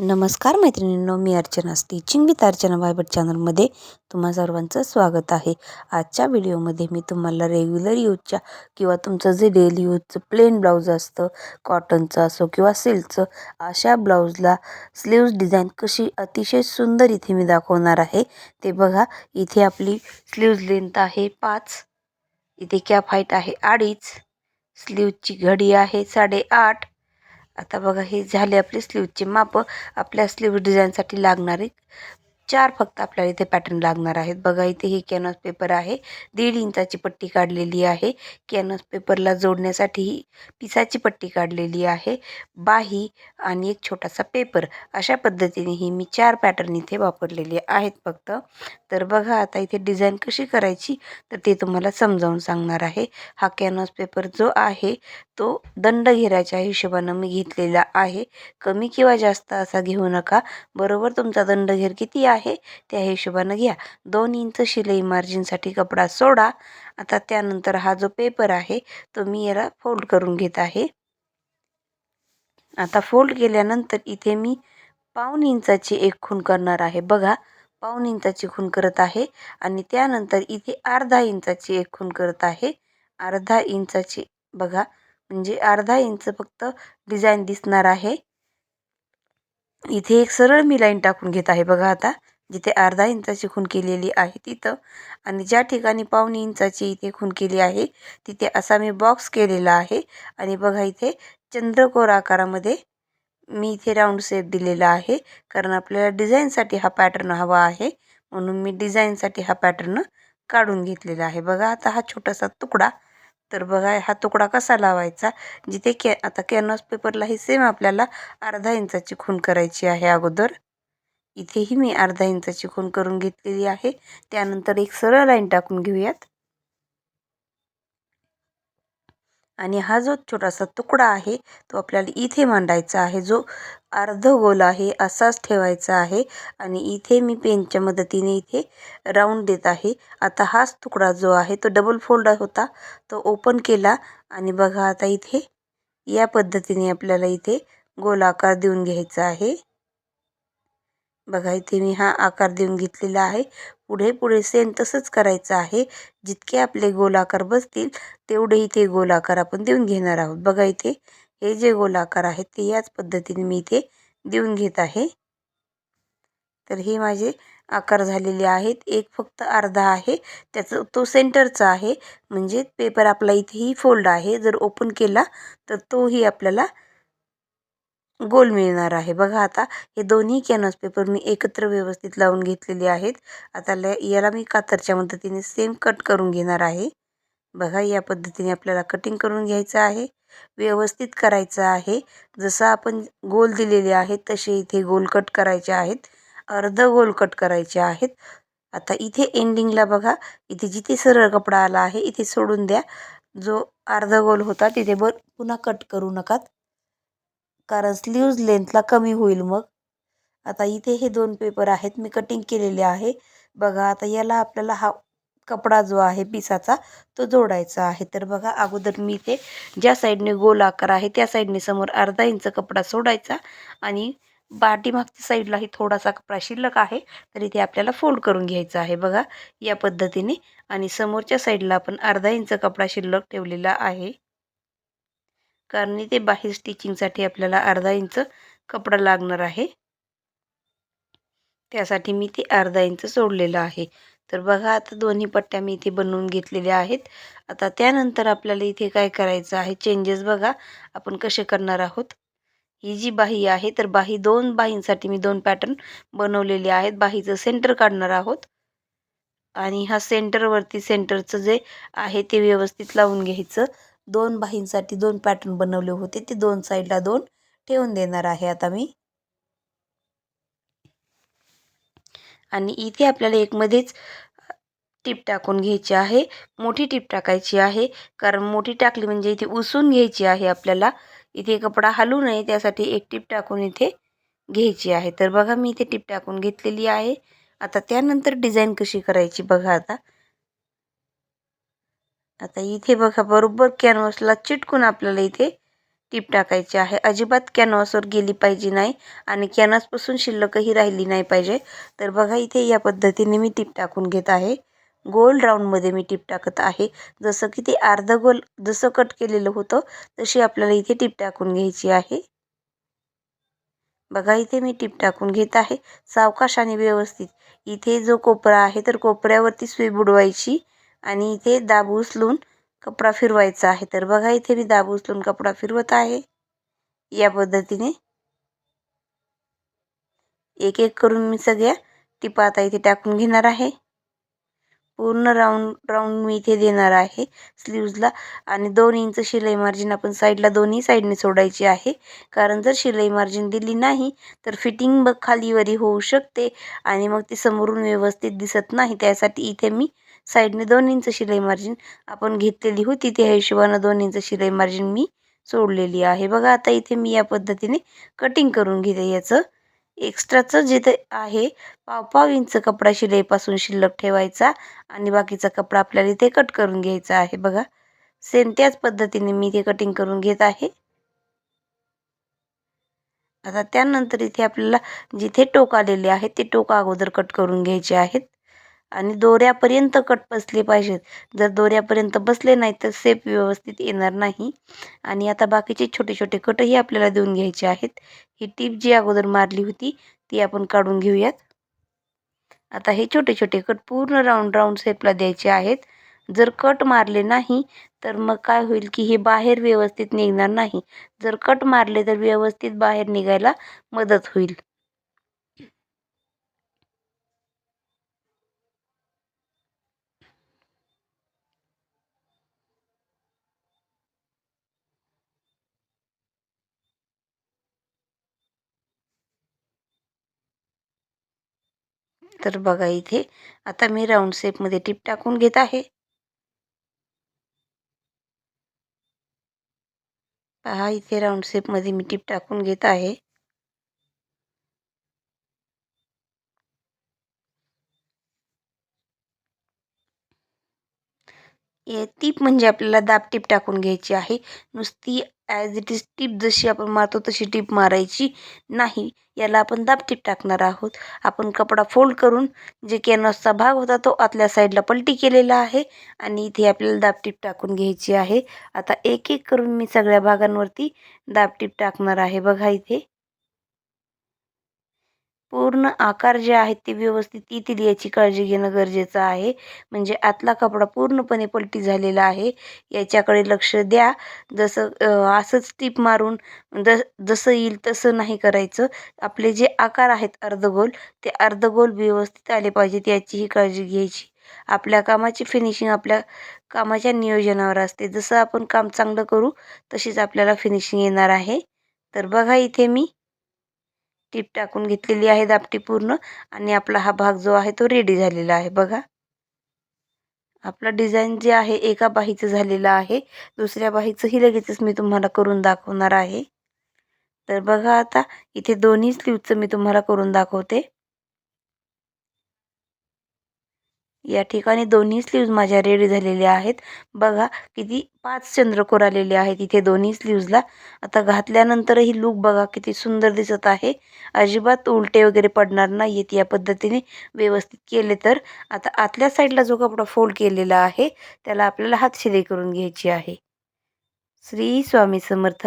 नमस्कार मैत्रिणींनो मी अर्चना स्टिचिंग विथ अर्चना बायबट चॅनलमध्ये तुम्हा सर्वांचं स्वागत आहे. आजच्या व्हिडिओमध्ये मी तुम्हाला रेग्युलर यूजच्या किंवा तुमचं जे डेली यूजचं प्लेन ब्लाऊज असतं कॉटनचं असो किंवा सिल्कचं अशा ब्लाऊजला स्लीव्ज डिझाईन कशी अतिशय सुंदर इथे मी दाखवणार आहे. ते बघा इथे आपली स्लीव्ज लेंथ आहे पाच इथे कॅप हाईट आहे अडीच स्लीवची घडी आहे साडेआठ आता बघा हे झाले आपले स्लीवची माप. आपल्या स्लीव डिझाईनसाठी लागणारे चार फक्त आपल्याला इथे पॅटर्न लागणार आहेत. बघा इथे ही कॅनव्हास पेपर आहे. दीड इंचाची पट्टी काढलेली आहे. कॅनव्हास पेपरला जोडण्यासाठी ही पिसाची पट्टी काढलेली आहे. बाही आणि एक छोटासा पेपर अशा पद्धतीने ही मी चार पॅटर्न इथे वापरलेले आहेत फक्त. तर बघा आता इथे डिझाईन कशी करायची? तर ते तुम्हाला समजावून सांगणार आहे. हा कॅनव्हास पेपर जो आहे तो दंड घेराच्या हिशोबानं मी घेतलेला आहे. कमी किंवा जास्त असा घेऊ नका. बरोबर तुमचा दंड घेर किती आहे? त्या हिशोबानं घ्या. दोन इंच शिलाई मार्जिनसाठी कपडा सोडा. आता त्यानंतर हा जो पेपर आहे तो मी याला फोल्ड करून घेत आहे. आता फोल्ड केल्यानंतर इथे मी पाऊन इंचाची एक खूण करणार आहे. बघा पाऊन इंचाची खूण करत आहे आणि त्यानंतर इथे अर्धा इंचाची एक खूण करत आहे. अर्धा इंचाची बघा म्हणजे अर्धा इंच फक्त डिझाईन दिसणार आहे. इथे एक सरळ मी लाईन टाकून घेत आहे. बघा आता जिथे अर्धा इंचाची खून केलेली आहे तिथं आणि ज्या ठिकाणी पावणे इंचाची इथे खून केली आहे तिथे असा मी बॉक्स केलेला आहे. आणि बघा इथे चंद्रकोर आकारामध्ये मी इथे राऊंड शेप दिलेला आहे. कारण आपल्याला डिझाईनसाठी हा पॅटर्न हवा आहे. म्हणून मी डिझाईनसाठी हा पॅटर्न काढून घेतलेला आहे. बघा आता हा छोटासा तुकडा. तर बघा हा तुकडा कसा लावायचा? जिथे कॅ आता कॅनव्हास पेपरलाही सेम आपल्याला अर्धा इंचाची खून करायची आहे अगोदर. इथेही मी अर्धा इंचाची खून करून घेतलेली आहे. त्यानंतर एक सरळ लाईन टाकून घेऊयात. आणि हा जो छोटासा तुकडा आहे तो आपल्याला इथे मांडायचा आहे. जो अर्ध गोल आहे असाच ठेवायचा आहे. आणि इथे मी पेनच्या मदतीने इथे राऊंड देत आहे. आता हाच तुकडा जो आहे तो डबल फोल्ड होता. तो ओपन केला आणि बघा आता इथे या पद्धतीने आपल्याला इथे गोलाकार देऊन घ्यायचा आहे. बघा इथे मी हा आकार देऊन घेतलेला आहे. पुढे पुढे सेम तसंच करायचं आहे. जितके आपले गोलाकार बसतील तेवढे इथे गोलाकार आपण देऊन घेणार आहोत. बघा इथे हे जे गोलाकार आहेत ते याच पद्धतीने मी इथे देऊन घेत आहे. तर हे माझे आकार झालेले आहेत. एक फक्त अर्धा आहे. त्याचं तो सेंटरचा आहे. म्हणजे पेपर आपला इथेही फोल्ड आहे. जर ओपन केला तर तोही आपल्याला गोल मिळणार आहे. बघा आता हे दोन्ही कॅनव्हास पेपर मी एकत्र व्यवस्थित लावून घेतलेले आहेत. आता याला मी कातरच्या मदतीने सेम कट करून घेणार आहे. बघा या पद्धतीने आपल्याला कटिंग करून घ्यायचं आहे. व्यवस्थित करायचं आहे. जसं आपण गोल दिलेले आहेत तसे इथे गोल कट करायचे आहेत. अर्ध गोल कट करायचे आहेत. आता इथे एंडिंगला बघा. इथे जिथे सरळ कपडा आला आहे इथे सोडून द्या. जो अर्ध गोल होता तिथे बर पुन्हा कट करू नकात कारण स्लीव्ज लेंथला कमी होईल मग. आता इथे हे दोन पेपर आहेत मी कटिंग केलेले आहे. बघा आता याला आपल्याला हा कपडा जो आहे पिसाचा तो जोडायचा आहे. तर बघा अगोदर मी इथे ज्या साईडने गोल आकार आहे त्या साईडने समोर अर्धा इंच कपडा सोडायचा आणि पाठीमागच्या साईडलाही थोडासा कपडा शिल्लक आहे तर इथे आपल्याला फोल्ड करून घ्यायचा आहे. बघा या पद्धतीने आणि समोरच्या साईडला आपण अर्धा इंच कपडा शिल्लक ठेवलेला आहे. कारण इथे बाहेर स्टिचिंगसाठी आपल्याला अर्धा इंच कपडा लागणार आहे. त्यासाठी मी ते अर्धा इंच सोडलेलं आहे. तर बघा आता दोन्ही पट्ट्या मी इथे बनवून घेतलेल्या आहेत. आता त्यानंतर आपल्याला इथे काय करायचं आहे? चेंजेस बघा आपण कसे करणार आहोत? ही जी बाही आहे तर बाही दोन बाहींसाठी मी दोन पॅटर्न बनवलेले आहेत. बाहीचं सेंटर काढणार आहोत. आणि हा सेंटरवरती सेंटरचं जे आहे ते व्यवस्थित लावून घ्यायचं. दोन बाहींसाठी दोन पॅटर्न बनवले होते. ते दोन साईडला दोन ठेवून देणार आहे आता मी. आणि इथे आपल्याला एक मध्येच टीप टाकून घ्यायची आहे. मोठी टीप टाकायची आहे. कारण मोठी टाकली म्हणजे इथे उसून घ्यायची आहे आपल्याला. इथे कपडा हलू नये त्यासाठी एक टीप टाकून इथे घ्यायची आहे. तर बघा मी इथे टीप टाकून घेतलेली आहे. आता त्यानंतर डिझाईन कशी करायची बघा आता. आता इथे बघा बरोबर कॅनव्हासला चिटकून आपल्याला इथे टीप टाकायची आहे. अजिबात कॅनव्हासवर गेली पाहिजे नाही आणि कॅनव्हासपासून शिल्लकही राहिली नाही पाहिजे. तर बघा इथे या पद्धतीने मी टीप टाकून घेत आहे. गोल राऊंडमध्ये मी टीप टाकत आहे. जसं की ते अर्ध गोल जसं कट केलेलं होतं तशी आपल्याला इथे टीप टाकून घ्यायची आहे. बघा इथे मी टीप टाकून घेत आहे. सावकाश आणि व्यवस्थित. इथे जो कोपरा आहे तर कोपऱ्यावरती सुई बुडवायची आणि इथे दाब उचलून कपडा फिरवायचा आहे. तर बघा इथे मी दाब उचलून कपडा फिरवत आहे. या पद्धतीने एक एक करून मी सगळ्या टिपा आता इथे टाकून घेणार आहे. पूर्ण राऊंड राऊंड मी इथे देणार आहे स्लीव्जला. आणि दोन इंच शिलाई मार्जिन आपण साईडला दोन्ही साईडने सोडायची आहे. कारण जर शिलाई मार्जिन दिली नाही तर फिटिंग बघ खालीवरी होऊ शकते आणि मग ती समोरून व्यवस्थित दिसत नाही. त्यासाठी इथे मी साईडने दोन इंच शिलाई मार्जिन आपण घेतलेली होती. त्या हिशोबानं दोन इंच शिलाई मार्जिन मी सोडलेली आहे. बघा आता इथे मी या पद्धतीने कटिंग करून घेते. याचं एक्स्ट्राचं जिथे आहे पाव पाव इंच कपडा शिलाईपासून शिल्लक ठेवायचा आणि बाकीचा कपडा आपल्याला इथे कट करून घ्यायचा आहे. बघा सेम त्याच पद्धतीने मी इथे कटिंग करून घेत आहे. आता त्यानंतर इथे आपल्याला जिथे टोक आलेले आहेत ते टोक अगोदर कट करून घ्यायचे आहेत. आणि दोऱ्यापर्यंत कट बसले पाहिजेत. जर दोऱ्यापर्यंत बसले नाही तर सेप व्यवस्थित येणार नाही. आणि आता बाकीचे छोटे छोटे कटही आपल्याला देऊन घ्यायचे आहेत. ही टीप जी अगोदर मारली होती ती आपण काढून घेऊयात. आता हे छोटे छोटे कट पूर्ण राऊंड राऊंड सेपला द्यायचे आहेत. जर कट मारले नाही तर मग काय होईल की हे बाहेर व्यवस्थित निघणार नाही. जर कट मारले तर व्यवस्थित बाहेर निघायला मदत होईल. तर बघा इथे आता मी राऊंड शेपमध्ये टीप टाकून घेत आहे. पहा इथे राऊंड शेपमध्ये मी टीप टाकून घेत आहे. टीप म्हणजे आपल्याला दाब टीप टाकून घ्यायची आहे. नुसती ॲज इट इज टीप जशी आपण मारतो तशी टीप मारायची नाही. याला आपण दाब टीप टाकणार आहोत. आपण कपडा फोल्ड करून जे कॅनव्हासचा भाग होता तो आतल्या साईडला पलटी केलेला आहे आणि इथे आपल्याला दाब टीप टाकून घ्यायची आहे. आता एक एक करून मी सगळ्या भागांवरती दाब टीप टाकणार आहे. बघा इथे. पूर्ण आकार जे आहेत ते व्यवस्थित येतील याची काळजी घेणं गरजेचं आहे. म्हणजे आतला कपडा पूर्णपणे पलटी झालेला आहे. याच्याकडे लक्ष द्या. जसं असंच टीप मारून ज जसं येईल तसं नाही करायचं. आपले जे आकार आहेत अर्धगोल ते अर्धगोल व्यवस्थित आले पाहिजेत याचीही काळजी घ्यायची. आपल्या कामाची फिनिशिंग आपल्या कामाच्या नियोजनावर असते. जसं आपण काम चांगलं करू तशीच आपल्याला फिनिशिंग येणार आहे. तर बघा इथे मी टीप टाकून घेतलेली आहे दापटी पूर्ण आणि आपला हा भाग जो आहे तो रेडी झालेला आहे. बघा. आपला डिझाईन जे आहे एका बाहीचं झालेलं आहे. दुसऱ्या बाहीचंही लगेचच मी तुम्हाला करून दाखवणार आहे. तर बघा आता इथे दोन्ही स्लीवचं मी तुम्हाला करून दाखवते. या ठिकाणी दोन्ही स्लीव्ज माझ्या रेडी झालेल्या आहेत. बघा किती पाच चंद्रकोर आलेले आहेत इथे दोन्ही स्लीव्जला आता घातल्यानंतरही लूक बघा किती सुंदर दिसत आहे. अजिबात उलटे वगैरे पडणार नाहीत या पद्धतीने व्यवस्थित केले तर. आता आतल्या साईडला जो कपडा फोल्ड केलेला आहे त्याला आपल्याला हातशिलाई करून घ्यायची आहे. श्री स्वामी समर्थ.